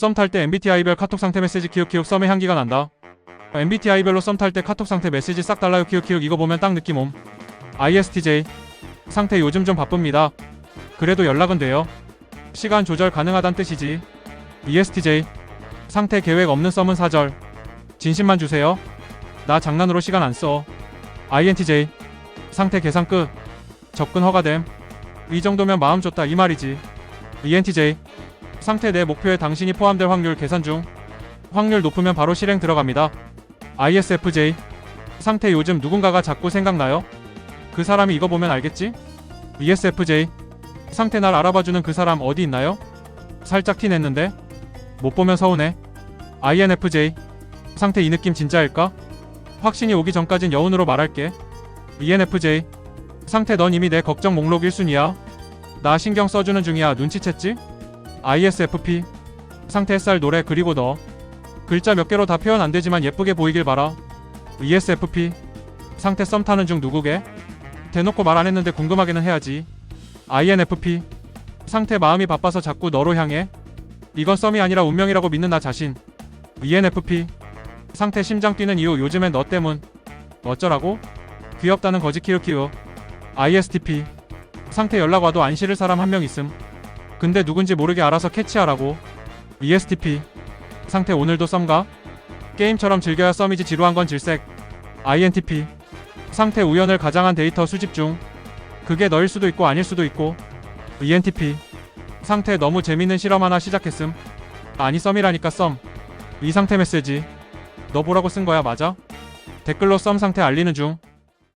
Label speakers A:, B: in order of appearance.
A: 썸 탈 때 MBTI별 카톡 상태 메시지 키읔키읔 썸의 향기가 난다. MBTI별로 썸 탈 때 카톡 상태 메시지 싹 달라요 키읔키읔 이거 보면 딱 느낌 옴. ISTJ 상태 요즘 좀 바쁩니다. 그래도 연락은 돼요. 시간 조절 가능하단 뜻이지. ESTJ 상태 계획 없는 썸은 사절. 진심만 주세요. 나 장난으로 시간 안 써. INTJ 상태 계산 끝. 접근 허가됨. 이 정도면 마음 좋다 이 말이지. ENTJ 상태 내 목표에 당신이 포함될 확률 계산 중. 확률 높으면 바로 실행 들어갑니다. ISFJ 상태 요즘 누군가가 자꾸 생각나요? 그 사람이 이거 보면 알겠지? ESFJ 상태 날 알아봐주는 그 사람 어디 있나요? 살짝 티 냈는데 못 보면 서운해. INFJ 상태 이 느낌 진짜일까? 확신이 오기 전까진 여운으로 말할게. ENFJ 상태 넌 이미 내 걱정 목록 1순위야. 나 신경 써주는 중이야 눈치챘지? ISFP 상태 햇살 노래 그리고 너 글자 몇 개로 다 표현 안 되지만 예쁘게 보이길 바라. ESFP 상태 썸 타는 중 누구게? 대놓고 말 안 했는데 궁금하게는 해야지. INFP 상태 마음이 바빠서 자꾸 너로 향해. 이건 썸이 아니라 운명이라고 믿는 나 자신. ENFP 상태 심장 뛰는 이유 요즘엔 너 때문. 어쩌라고? 귀엽다는 거지 키읔키읔. ISTP 상태 연락 와도 안 싫을 사람 한 명 있음. 근데 누군지 모르게 알아서 캐치하라고. ESTP 상태 오늘도 썸가? 게임처럼 즐겨야 썸이지 지루한 건 질색. INTP 상태 우연을 가장한 데이터 수집 중. 그게 너일 수도 있고 아닐 수도 있고. ENTP 상태 너무 재밌는 실험 하나 시작했음. 아니 썸이라니까 썸. 이 상태 메시지. 너 보라고 쓴 거야 맞아? 댓글로 썸 상태 알리는 중.